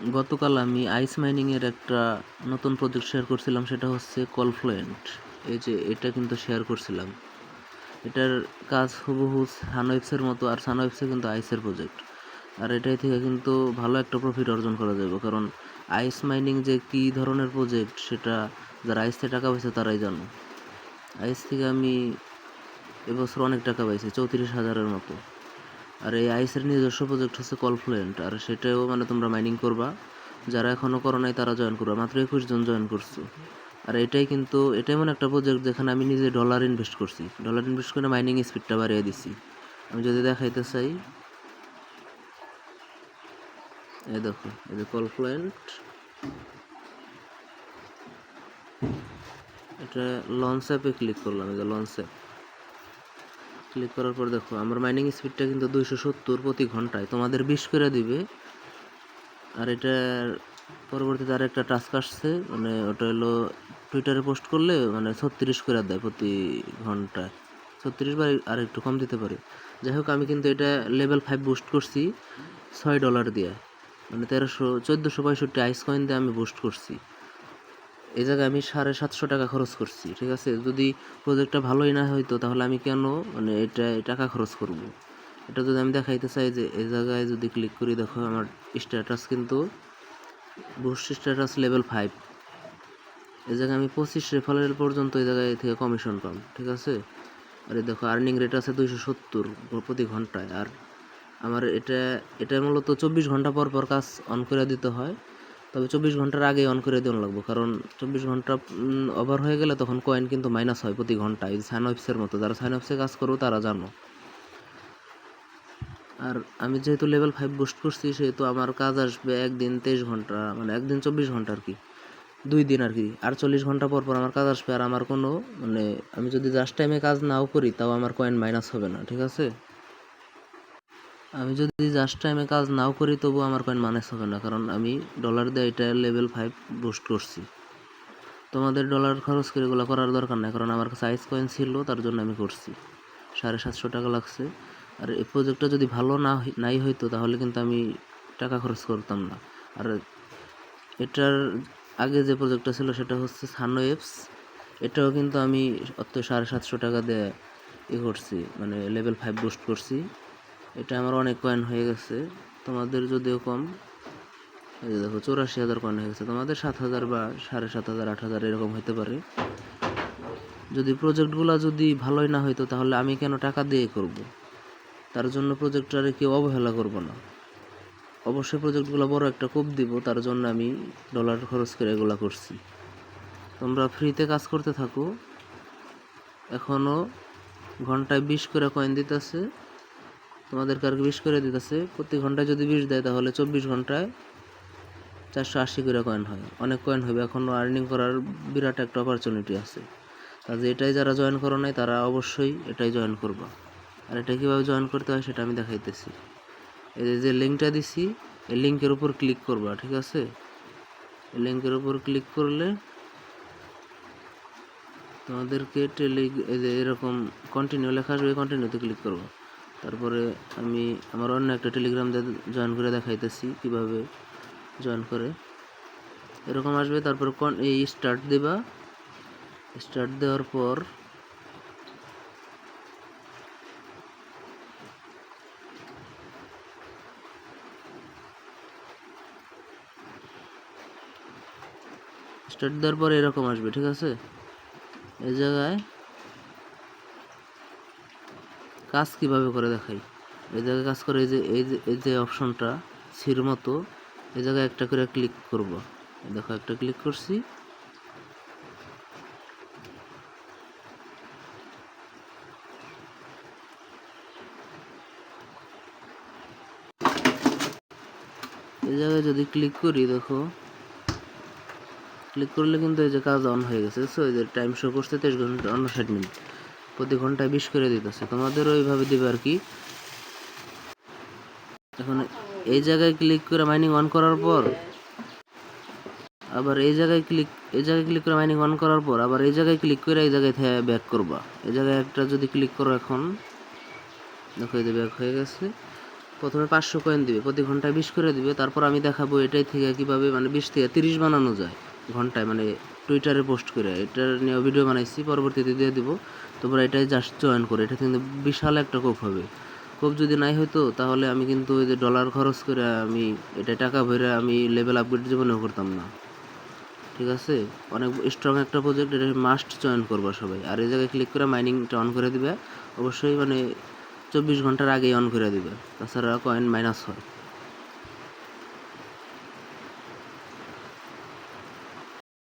গতকাল আমি আইস মাইনিংয়ের একটা নতুন প্রজেক্ট শেয়ার করছিলাম, সেটা হচ্ছে কলফ্লুয়েন্ট এই যে এটা কিন্তু শেয়ার করছিলাম। এটার কাজ হুবহু সানওয়েবসের মতো, আর সানওয়েবসে কিন্তু আইসের প্রজেক্ট আর এটাই থেকে কিন্তু ভালো একটা প্রফিট অর্জন করা যাবে, কারণ আইস মাইনিং যে কী ধরনের প্রজেক্ট সেটা যারা আইস টাকা পাইছে তারাই জানো। আইস থেকে আমি এবছর অনেক টাকা পাইছি, চৌত্রিশ হাজারের মতো। আর এই আইসের নিজস্ব প্রজেক্ট হচ্ছে কলফ্লুয়েন্ট আর সেটাও মানে তোমরা মাইনিং করবা। যারা এখনও করো নাই, তারা জয়েন করবা। মাত্র একুশ জন জয়েন করছ। আর এটাই কিন্তু এটাই এমন একটা প্রজেক্ট যেখানে আমি নিজে ডলার ইনভেস্ট করছি। ডলার ইনভেস্ট করে মাইনিং স্পিডটা বাড়িয়ে দিছি। আমি যদি দেখাইতে চাই, এই দেখো, এই যে কলফ্লুয়েন্ট এটা লঞ্চ অ্যাপে ক্লিক করলাম, এই যে লঞ্চ অ্যাপ ক্লিক করার পর দেখো, আমার মাইনিং স্পিডটা কিন্তু দুইশো সত্তর প্রতি ঘন্টায়। তোমাদের বিশ করে দিবে। আর এটার পরবর্তীতে আর একটা টাস্ক আসছে মানে ওটা হলো টুইটারে পোস্ট করলে মানে ছত্রিশ করে দেয় প্রতি ঘন্টায়। ছত্রিশ বা আর একটু কম দিতে পারে। যাই হোক, আমি কিন্তু এটা লেভেল ফাইভ বুস্ট করছি ছয় ডলার দিয়ে। মানে তেরোশো, চোদ্দোশো পঁয়ষট্টি আইস কয়েন দিয়ে আমি বুস্ট করছি। এই জায়গায় আমি সাড়ে সাতশো টাকা খরচ করছি, ঠিক আছে? যদি প্রজেক্টটা ভালোই না হইতো, তাহলে আমি কেন মানে এটা, টাকা খরচ করব? এটা যদি আমি দেখাইতে চাই যে এই জায়গায় যদি ক্লিক করি, দেখো আমার স্ট্যাটাস কিন্তু বুস্ট স্ট্যাটাস লেভেল ফাইভ এই জায়গায় আমি পঁচিশ রেফারেল পর্যন্ত এই জায়গায় থেকে কমিশন পাম, ঠিক আছে? আর দেখো আর্নিং রেট আছে দুইশো সত্তর প্রতি ঘন্টায়, আর আমার এটা এটা মূলত চব্বিশ ঘণ্টা পর পর কাজ অন করে দিতে হয়। তবে চব্বিশ ঘণ্টার আগে অন করে দেওয়া লাগবে, কারণ চব্বিশ ঘণ্টা ওভার হয়ে গেলে তখন কয়েন কিন্তু মাইনাস হয় প্রতি ঘন্টায় সাইনঅপসের মতো। যারা সাইনঅপসে কাজ করো, তারা জানো। আর আমি যেহেতু লেভেল ফাইভ বুস্ট করছি, সেহেতু আমার কাজ আসবে একদিন তেইশ ঘণ্টা মানে একদিন চব্বিশ ঘণ্টা আর কি, দুই দিন আর কি আটচল্লিশ ঘণ্টা পর পর আমার কাজ আসবে। আর আমার কোনো মানে আমি যদি জাস্ট টাইমে কাজ নাও করি, তাও আমার কয়েন মাইনাস হবে না, ঠিক আছে? আমি যদি জাস্ট টাইমে কাজ নাও করি, তবু আমার কয়েন মাইনাস হবে না, কারণ আমি ডলার দিয়ে এটা লেভেল ফাইভ বুস্ট করছি। তোমাদের ডলার খরচ করে এগুলো করার দরকার নাই, কারণ আমার কাছে আইস কয়েন ছিল, তার জন্য আমি করছি। সাড়ে সাতশো টাকা লাগছে। আর এই প্রজেক্টটা যদি ভালো না নাই হইতো, তাহলে কিন্তু আমি টাকা খরচ করতাম না। আর এটার আগে যে প্রজেক্টটা ছিল, সেটা হচ্ছে সানো এপস এটাও কিন্তু আমি অত সাড়ে সাতশো টাকা দিয়ে ই করছি মানে লেভেল ফাইভ বুস্ট করছি। এটা আমার অনেক কয়েন হয়ে গেছে। তোমাদের যদিও কম, এই যে দেখো চৌরাশি হাজার কয়েন হয়ে গেছে। তোমাদের সাত হাজার বা সাড়ে সাত হাজার, আট হাজার এরকম হতে পারে। যদি প্রজেক্টগুলো যদি ভালোই না হইতো, তাহলে আমি কেন টাকা দিয়ে করব? তার জন্য প্রজেক্টটারে কেউ অবহেলা করব না। অবশ্যই প্রজেক্টগুলো বড় একটা কোপ দিব, তার জন্য আমি ডলার খরচ করে এগুলা করছি। তোমরা ফ্রিতে কাজ করতে থাকো। এখনও ঘন্টায় বিশ করে কয়েন দিতেছে। তোমাদেরকে আর বিশ করে দিতেছে। প্রতি ঘন্টায় যদি বিশ দেয় তাহলে চব্বিশ ঘন্টায় চারশো আশি করে কয়েন হয়। অনেক কয়েন হবে। এখনও আর্নিং করার বিরাট একটা অপরচুনিটি আছে। কাজে এটাই যারা জয়েন করো নাই, তারা অবশ্যই এটাই জয়েন করবা। আর এটা কীভাবে জয়েন করতে হয় সেটা আমি দেখাইতেছি। এই যে- লিঙ্কটা দিছি, এই লিঙ্কের উপর ক্লিক করবা, ঠিক আছে? এই লিঙ্কের উপর ক্লিক করলে তোমাদেরকে টেলি এরকম কন্টিনিউ লেখা আসবে কন্টিনিউতে ক্লিক করব। তারপরে আমি আমার অন্য একটা টেলিগ্রাম জয়েন করে দেখাইতেছি, কীভাবে জয়েন করে। এরকম আসবে, তারপর কোন এই স্টার্ট দেবা। স্টার্ট দেওয়ার পর স্টার্ট দেওয়ার পর এরকম আসবে, ঠিক আছে? এই জায়গায় কাজ কীভাবে করে দেখাই? এই জায়গায় কাজ করে, এই যে এই যে এই যে অপশনটা, সির মতো, এই জায়গায় একটা করে ক্লিক করব। দেখো, একটা ক্লিক করছি। এই জায়গায় যদি ক্লিক করি, দেখো, ক্লিক করলে কিন্তু এই যে কাজ অন হয়ে গেছে সো এই যে টাইম শো করছে তেইশ ঘণ্টা উনষাট মিনিট। প্রতি ঘন্টায় বিশ করে দিতেছে। তোমাদেরও এইভাবে দিবে আর কি? এখন এই জায়গায় ক্লিক করে মাইনিং অন করার পর, আবার এই জায়গায় ক্লিক এই জায়গায় ক্লিক করে মাইনিং অন করার পর, আবার এই জায়গায় ক্লিক করে এই জায়গায় ব্যাক করবা। এই জায়গায় একটা যদি ক্লিক করো এখন, দেখো এই ব্যাক হয়ে গেছে। প্রথমে পাঁচশো কয়েন দিবে, প্রতি ঘন্টায় বিশ করে দিবে। তারপর আমি দেখাবো এটাই থেকে কীভাবে মানে বিশ থেকে তিরিশ বানানো যায় ঘন্টায় মানে টুইটারে পোস্ট করে। এটার নিয়ে ভিডিও বানাইছি, পরবর্তীতে দিয়ে দিব। তোমরা এটাই জাস্ট জয়েন করে। এটা কিন্তু বিশাল একটা কোপ হবে। কোপ যদি নাই হতো তাহলে আমি কিন্তু ওই যে ডলার খরচ করে আমি এটা টাকা ভরে আমি লেভেল আপগ্রেড জীবনেও করতাম না। ঠিক আছে? অনেক স্ট্রং একটা প্রজেক্ট এটা মাস্ট জয়েন করব সবাই। আর এই জায়গায় ক্লিক করে মাইনিংটা অন করে দিবে। অবশ্যই মানে চব্বিশ ঘণ্টার আগেই অন করে দিবে। তাছাড়া কয়েন মাইনাস হয়।